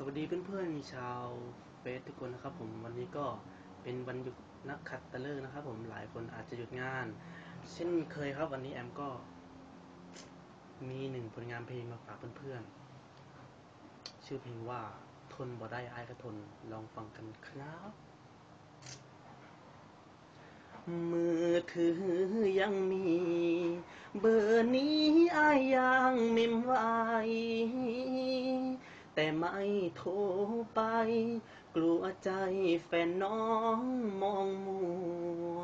สวัสดีเพื่อนๆชาวเฟซทุกคนนะครับ ผมวันนี้ก็เป็นวันหยุดนักขัดตะเลิกนะครับ ผมหลายคนอาจจะหยุดงาน เช่นเคยครับ วันนี้แอมก็ มีหนึ่งผลงานเพลงมาฝากเพื่อนๆชื่อเพลงว่าทนบ่ได้อายก็ทนลองฟังกันครับมือถือยังมี เบอร์นี้อายยังเมมไว แต่ไม่โทรไป กลัวใจแฟนน้องมองมัว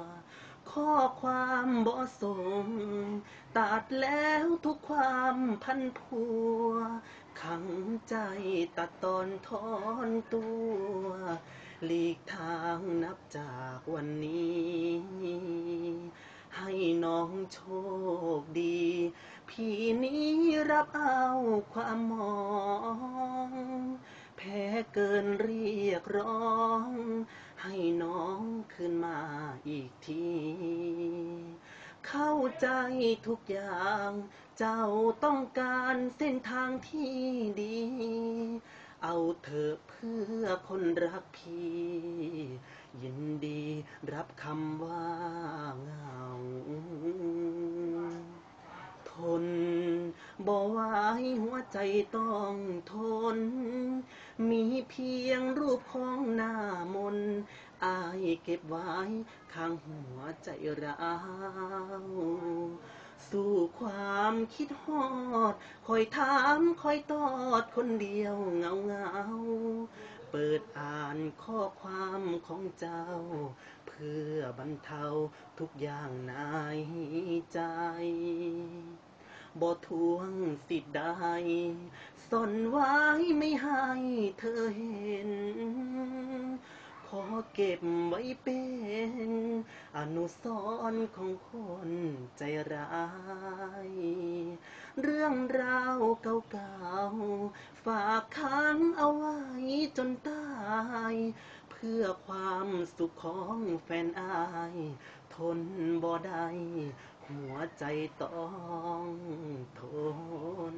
ข้อความบ่ส่งตัดแล้วทุกความพันผัว ขังใจตัดตอนทอนตัว หลีกทางนับจากวันนี้ ให้น้องโชคดี พี่นี้รับเอาความมอง แพ้เกินเรียกร้อง ให้น้องขึ้นมาอีกที เข้าใจทุกอย่าง เจ้าต้องการเส้นทางที่ดี เอาเถอเพื่อคนรักพี่ ยินดีรับคำว่าเหงา น บ่ไหวหัวใจต้องทน มีเพียงรูปของหน้ามน อายเก็บไว้ข้างหัวใจร้าวสู่ความคิดฮอด คอยถามคอยตอดคนเดียวเงาเงา เปิดอ่านข้อความของเจ้า เพื่อบรรเทาทุกอย่างในใจบ่ทวงสิทธิ์ใดซ่อนไว้ไม่ให้เธอเห็น ขอเก็บไว้เป็น อนุสรณ์ของคนใจร้าย เรื่องราวเก่าๆ ฝากค้างเอาไว้ จนตาย เพื่อความสุขของแฟนอาย ทนบ่ได้หัวใจต้องทน